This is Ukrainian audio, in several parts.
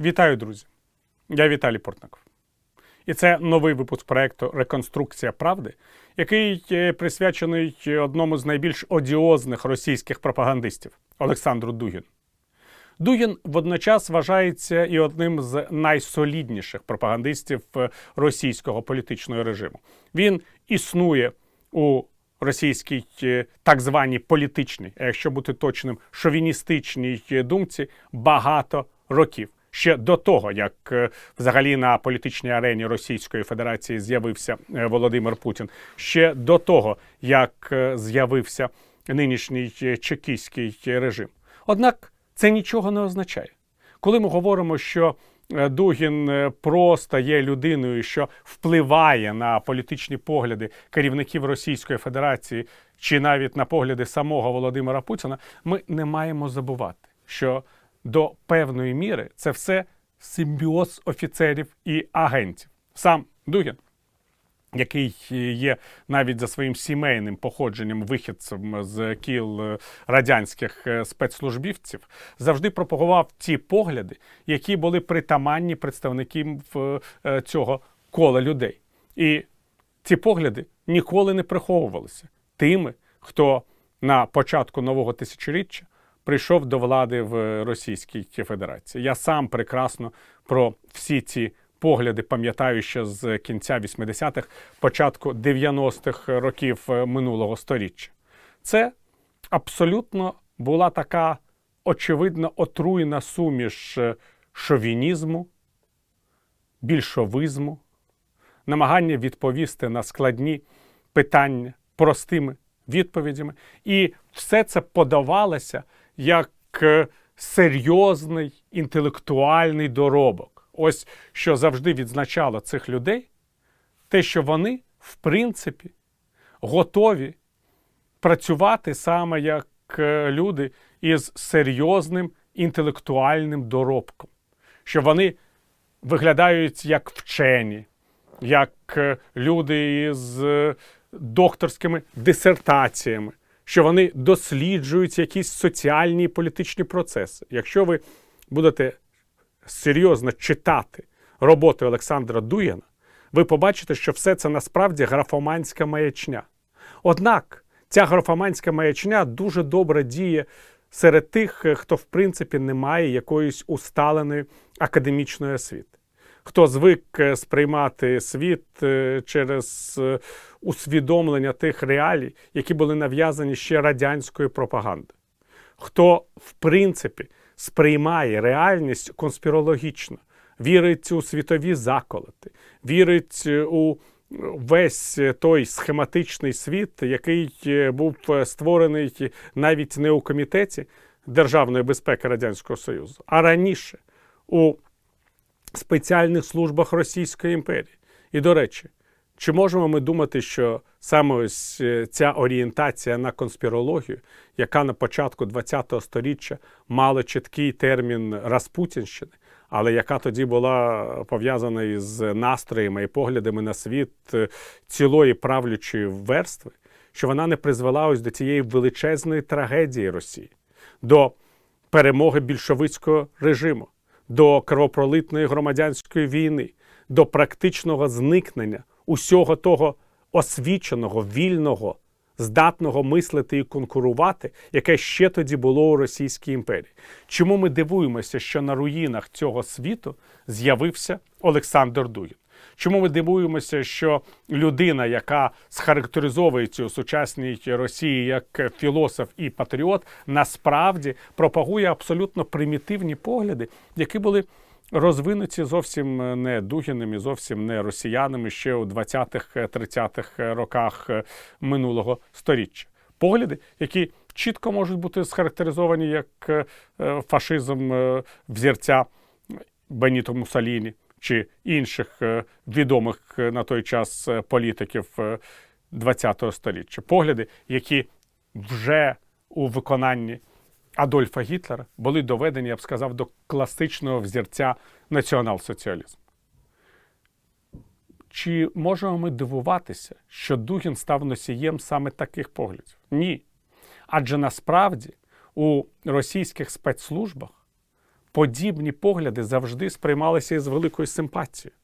Вітаю, друзі! Я Віталій Портников. І це новий випуск проекту Реконструкція правди, який е, присвячений одному з найбільш одіозних російських пропагандистів Олександру Дугіну. Дугін водночас вважається і одним з найсолідніших пропагандистів е, російського політичного режиму. Він існує у російській е, так званій політичній, а якщо бути точним, шовіністичній думці багато років. Ще до того, як е, взагалі на політичній арені Російської Федерації з'явився е, Володимир Путін, ще до того, як е, з'явився нинішній чекістський режим. Однак це нічого не означає. Коли ми говоримо, що Дугін просто є людиною, що впливає на політичні погляди керівників Російської Федерації чи навіть на погляди самого Володимира Путіна, ми не маємо забувати, що до певної міри це все симбіоз офіцерів і агентів. Сам Дугін який є навіть за своїм сімейним походженням вихідцем з кіл е, радянських е, спецслужбівців, завжди пропагував ті погляди, які були притаманні представникам е, цього кола людей. І ці погляди ніколи не приховувалися тими, хто на початку нового тисячоліття прийшов до влади в Російській Федерації. Я сам прекрасно про всі ці погляди пам'ятаю ще з кінця 80-х, початку 90-х років е, минулого століття. Це абсолютно була така очевидно отруйна суміш е, шовінізму, більшовизму, намагання відповісти на складні питання простими відповідями. І все це подавалося як е, серйозний інтелектуальний доробок. Ось що завжди відзначало цих людей, те, що вони, в принципі, готові працювати саме як е, люди із серйозним інтелектуальним доробком, що вони виглядають як вчені, як е, люди із докторськими дисертаціями, що вони досліджують якісь соціальні і політичні процеси. Якщо ви будете серйозно читати роботи Олександра Дуєна, ви побачите, що все це насправді графоманська маячня. Однак ця графоманська маячня дуже добре діє серед тих, е, хто в принципі не має якоїсь усталеної академічної освіти. Хто звик е, сприймати світ е, через е, усвідомлення тих реалій, які були нав'язані ще радянською пропагандою. Хто, в принципі, сприймає реальність конспірологічно, вірить у світові заколоти, вірить у весь той схематичний світ, який був створений навіть не у комітеті Державної безпеки Радянського Союзу, а раніше у спеціальних службах Російської імперії. І до речі, чи можемо ми думати, що саме ось е, ця орієнтація на конспірологію, яка на початку ХХ століття мала чіткий термін Распутінщини, але яка тоді була пов'язана із настроями і поглядами на світ е, цілої правлячої верстви, що вона не призвела ось до цієї величезної трагедії Росії, до перемоги більшовицького режиму, до кровопролитної громадянської війни, до практичного зникнення усього того освіченого, вільного, здатного мислити і конкурувати, яке ще тоді було у Російській імперії. Чому ми дивуємося, що на руїнах цього світу з'явився Олександр Дугін? Чому ми дивуємося, що людина, яка схарактеризовується у сучасній Росії як філософ і патріот, насправді пропагує абсолютно примітивні погляди, які були розвинуті зовсім не Дугіними, зовсім не росіянами ще у 20-30-х роках минулого сторіччя. Погляди, які чітко можуть бути схарактеризовані як е, фашизм е, взірця Беніто Мусаліні чи інших е, відомих е, на той час е, політиків ХХ століття. Погляди, які вже у виконанні Адольфа Гітлера були доведені, я б сказав, до класичного взірця націонал-соціалізму. Чи можемо ми дивуватися, що Дугін став носієм саме таких поглядів? Ні. Адже насправді у російських спецслужбах подібні погляди завжди сприймалися із великою симпатією.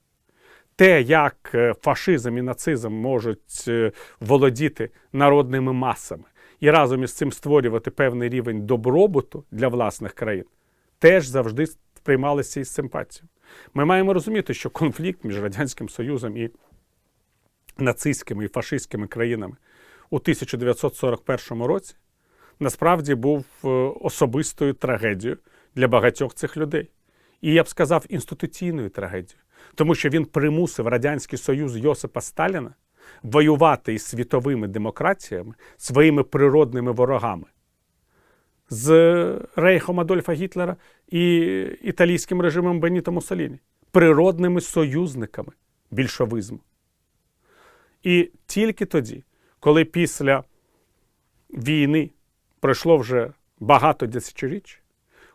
Те, як е, фашизм і нацизм можуть е, володіти народними масами і разом із цим створювати певний рівень добробуту для власних країн, теж завжди сприймалися із симпатією. Ми маємо розуміти, що конфлікт між Радянським Союзом і нацистськими і фашистськими країнами у 1941 році насправді був е, особистою трагедією для багатьох цих людей. І я б сказав, інституційною трагедією, тому що він примусив Радянський Союз Йосипа Сталіна воювати із світовими демократіями, своїми природними ворогами, з Рейхом Адольфа Гітлера і італійським режимом Беніто Муссоліні, природними союзниками більшовизму. І тільки тоді, коли після війни пройшло вже багато десятиріч,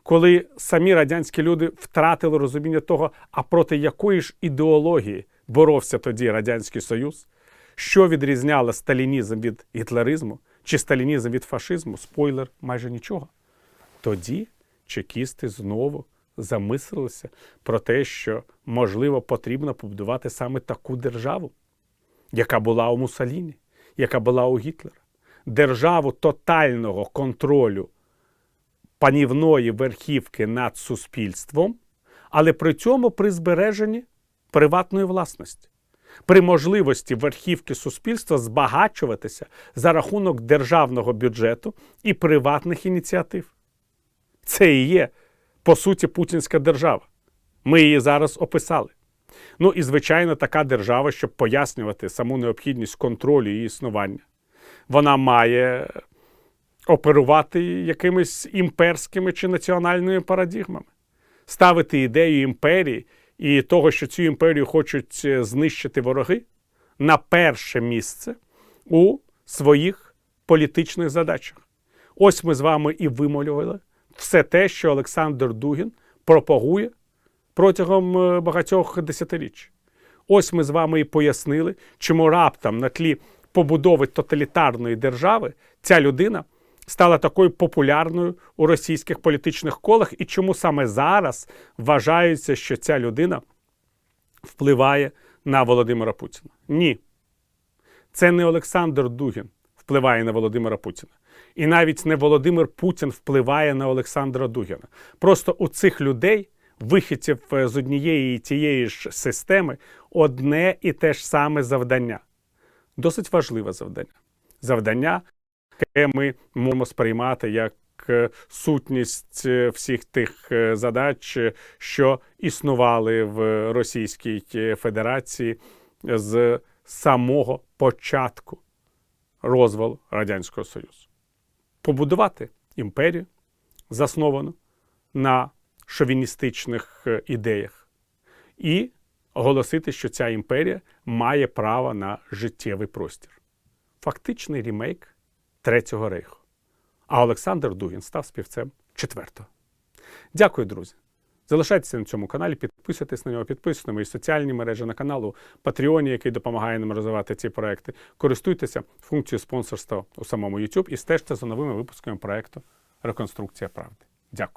коли самі радянські люди втратили розуміння того, а проти якої ж ідеології боровся тоді Радянський Союз, що відрізняло сталінізм від гітлеризму чи сталінізм від фашизму, спойлер, майже нічого. Тоді чекісти знову замислилися про те, що можливо потрібно побудувати саме таку державу, яка була у Муссоліні, яка була у Гітлера. Державу тотального контролю панівної верхівки над суспільством, але при цьому при збереженні приватної власності, при можливості верхівки суспільства збагачуватися за рахунок державного бюджету і приватних ініціатив. Це і є, по суті, путінська держава. Ми її зараз описали. Ну і, звичайно, така держава, щоб пояснювати саму необхідність контролю її існування, вона має оперувати якимись імперськими чи національними парадігмами, ставити ідею імперії і того, що цю імперію хочуть е, знищити вороги, на перше місце у своїх політичних задачах. Ось ми з вами і вимолювали все те, що Олександр Дугін пропагує протягом е, багатьох десятиріч. Ось ми з вами і пояснили, чому раптом на тлі побудови тоталітарної держави ця людина стала такою популярною у російських політичних колах, і чому саме зараз вважається, що ця людина впливає на Володимира Путіна. Ні. Це не Олександр Дугін впливає на Володимира Путіна. І навіть не Володимир Путін впливає на Олександра Дугіна. Просто у цих людей, вихідців е, з однієї і тієї ж системи, одне і те ж саме завдання. Досить важливе завдання. Завдання, яке ми можемо сприймати як е, сутність е, всіх тих е, задач, що існували в Російській Федерації з самого початку розвалу Радянського Союзу. Побудувати імперію, засновану на шовіністичних ідеях, і оголосити, що ця імперія має право на життєвий простір. Фактичний ремейк Третього рейху. А Олександр Дугін став співцем четвертого. Дякую, друзі. Залишайтеся на цьому каналі, підписуйтесь на нього, підписуйтесь на мої соціальні мережі на каналу Патреоні, який допомагає нам розвивати ці проекти. Користуйтеся функцією спонсорства у самому YouTube і стежте за новими випусками проекту Реконструкція правди. Дякую.